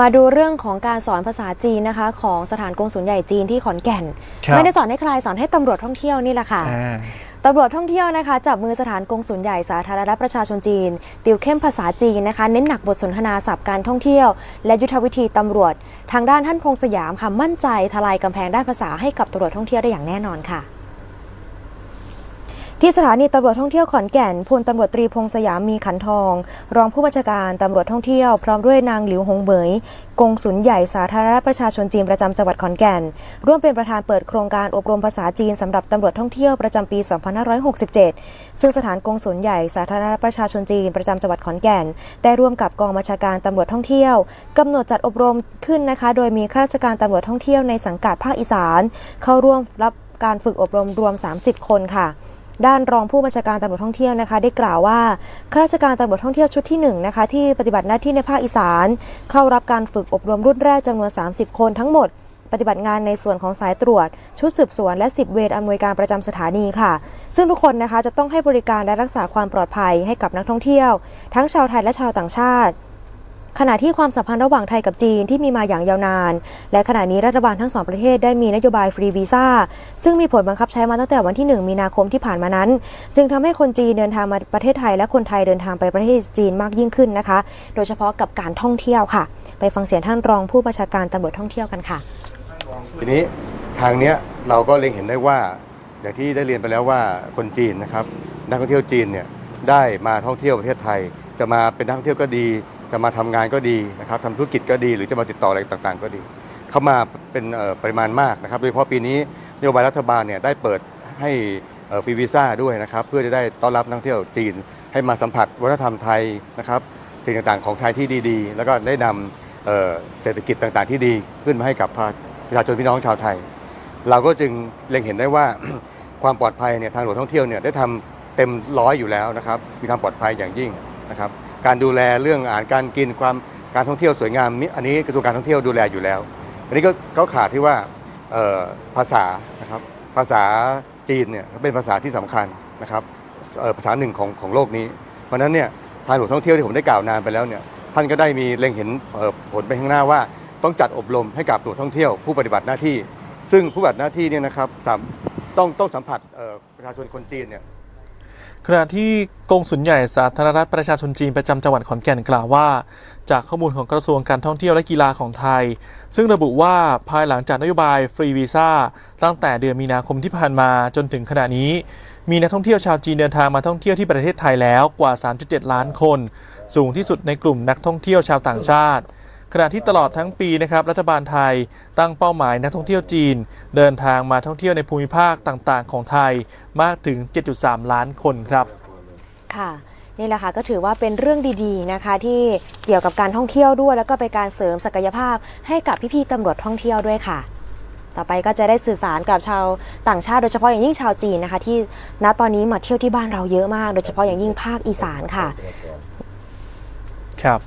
มาดูเรื่องของการสอนภาษาจีนนะคะ ของสถานกงสุลใหญ่จีนที่ขอนแก่น ครับ ไม่ได้สอนให้ใครสอนให้ตำรวจท่องเที่ยวนี่แหละค่ะ อ่า ตำรวจท่องเที่ยวนะคะจับมือสถานกงสุลใหญ่สาธารณรัฐประชาชนจีน ติวเข้มภาษาจีนนะคะ เน้นหนักบทสนทนาศัพท์การท่องเที่ยว และยุทธวิธีตำรวจ ทางด้านท่านพงษ์สยามค่ะมั่นใจทลายกำแพงด้านภาษาให้กับตำรวจท่องเที่ยวได้อย่างแน่นอนค่ะ ที่สถานีตำรวจท่องเที่ยวขอนแก่นพลตำรวจตรีพงษ์สยามมีขันทอง รองผู้บัญชาการตำรวจท่องเที่ยวพร้อมด้วยนางหลิวหงเหมยกงสุลใหญ่สาธารณรัฐประชาชนจีนประจำจังหวัดขอนแก่น ร่วมเป็นประธานเปิดโครงการอบรมภาษาจีนสำหรับตำรวจท่องเที่ยวประจำปี 2567 ซึ่งสถานกงสุลใหญ่สาธารณรัฐประชาชนจีนประจำจังหวัดขอนแก่น ได้ร่วมกับกองบัญชาการตำรวจท่องเที่ยวกำหนดจัดอบรมขึ้นนะคะ โดยมีข้าราชการตำรวจท่องเที่ยวในสังกัดภาคอีสาน เข้าร่วมรับการฝึกอบรมรวม 30 คนค่ะ ด้านรองผู้บัญชาการตำรวจท่องเที่ยวนะคะ ได้กล่าวว่าข้าราชการตำรวจท่องเที่ยวชุดที่1นะคะที่ปฏิบัติหน้าที่ในภาคอีสาน เข้ารับการฝึกอบรมรุ่นแรกจำนวน 30 คนทั้งหมดปฏิบัติงานในส่วนของสายตรวจ ชุดสืบสวนและ 10 เวรอำนวยการประจำสถานีค่ะ ซึ่งทุกคนนะคะจะต้องให้บริการและรักษาความปลอดภัยให้กับนักท่องเที่ยว ทั้งชาวไทยและชาวต่างชาติ ขณะที่ความสัมพันธ์ระหว่างไทยกับจีนที่มีมาอย่างยาวนาน และขณะนี้รัฐบาลทั้งสองประเทศได้มีนโยบายฟรีวีซ่า ซึ่งมีผลบังคับใช้มาตั้งแต่วันที่ 1 มีนาคมที่ผ่านมานั้น จึงทำให้คนจีนเดินทางมาประเทศไทย และคนไทยเดินทางไปประเทศจีนมากยิ่งขึ้นนะคะ โดยเฉพาะกับการท่องเที่ยวค่ะ ไปฟังเสียงท่านรองผู้บัญชาการตำรวจท่องเที่ยวกันค่ะ ทีนี้ทางเนี้ยเราก็เล็งเห็นได้ว่าอย่างที่ได้เรียนไปแล้วว่าคนจีนนะครับนักท่องเที่ยวจีนเนี่ยได้มาท่องเที่ยวประเทศไทย จะมาเป็นนักท่องเที่ยวก็ดี จะมาทำงานก็ดีนะครับทำธุรกิจก็ดีหรือจะมาติดต่ออะไรต่างๆ ก็ดี เข้ามาเป็นเอ่อปริมาณมากนะครับ โดยเฉพาะปีนี้นโยบายรัฐบาลเนี่ยได้เปิดให้ฟรีวีซ่าด้วยนะครับ เพื่อจะได้ต้อนรับนักท่องเที่ยวจีน ให้มาสัมผัสวัฒนธรรมไทยนะครับสิ่งต่างๆของไทยที่ดีๆ แล้วก็ได้นำเอ่อเศรษฐกิจต่างๆ ที่ดีขึ้นมาให้กับประชาชนพี่น้องชาวไทย เราก็จึงเล็งเห็นได้ว่าความปลอดภัยเนี่ยทางหลวงท่องเที่ยวเนี่ยได้ทำเต็มร้อยอยู่แล้วนะครับมีความปลอดภัยอย่างยิ่งนะครับ การดูแลเรื่องอาหารการกินความการท่องเที่ยวสวยงามนี่อันนี้กระทรวงการท่องเที่ยวดูแลอยู่แล้ว อันนี้ก็ก็ขาดที่ว่าภาษานะครับภาษาจีนเนี่ยเป็นภาษาที่สำคัญนะครับภาษาหนึ่งของของโลกนี้ เพราะฉะนั้นเนี่ยทางหลวงท่องเที่ยวที่ผมได้กล่าวนานไปแล้วเนี่ยท่านก็ได้มีเล็งเห็นผลไปข้างหน้าว่าต้องจัดอบรมให้กับหลวงท่องเที่ยวผู้ปฏิบัติหน้าที่ ซึ่งผู้ปฏิบัติหน้าที่เนี่ยนะครับต้องต้องสัมผัสประชาชนคนจีนเนี่ย ขณะที่กงสุลใหญ่สาธารณรัฐประชาชนจีนประจำจังหวัดขอนแก่นกล่าวว่า จากข้อมูลของกระทรวงการท่องเที่ยวและกีฬาของไทย ซึ่งระบุว่าภายหลังจากนโยบายฟรีวีซ่าตั้งแต่เดือนมีนาคมที่ผ่านมาจนถึงขณะนี้ มีนักท่องเที่ยวชาวจีนเดินทางมาท่องเที่ยวที่ประเทศไทยแล้วกว่า 3.7 ล้านคน สูงที่สุดในกลุ่มนักท่องเที่ยวชาวต่างชาติ ขณะที่ตลอดทั้งปีนะครับรัฐบาลไทยตั้งเป้าหมายนักท่องเที่ยวจีน เดินทางมาท่องเที่ยวในภูมิภาคต่างๆ ของไทยมากถึง 7.3 ล้านคนครับ ค่ะนี่แหละค่ะก็ถือว่าเป็นเรื่องดีๆนะคะ ที่เกี่ยวกับการท่องเที่ยวด้วย แล้วก็เป็นการเสริมศักยภาพให้กับพี่ๆตำรวจท่องเที่ยวด้วยค่ะ ต่อไปก็จะได้สื่อสารกับชาวต่างชาติโดยเฉพาะอย่างยิ่งชาวจีนนะคะ ที่ณตอนนี้มาเที่ยวที่บ้านเราเยอะมาก โดยเฉพาะอย่างยิ่งภาคอีสานค่ะ ครับ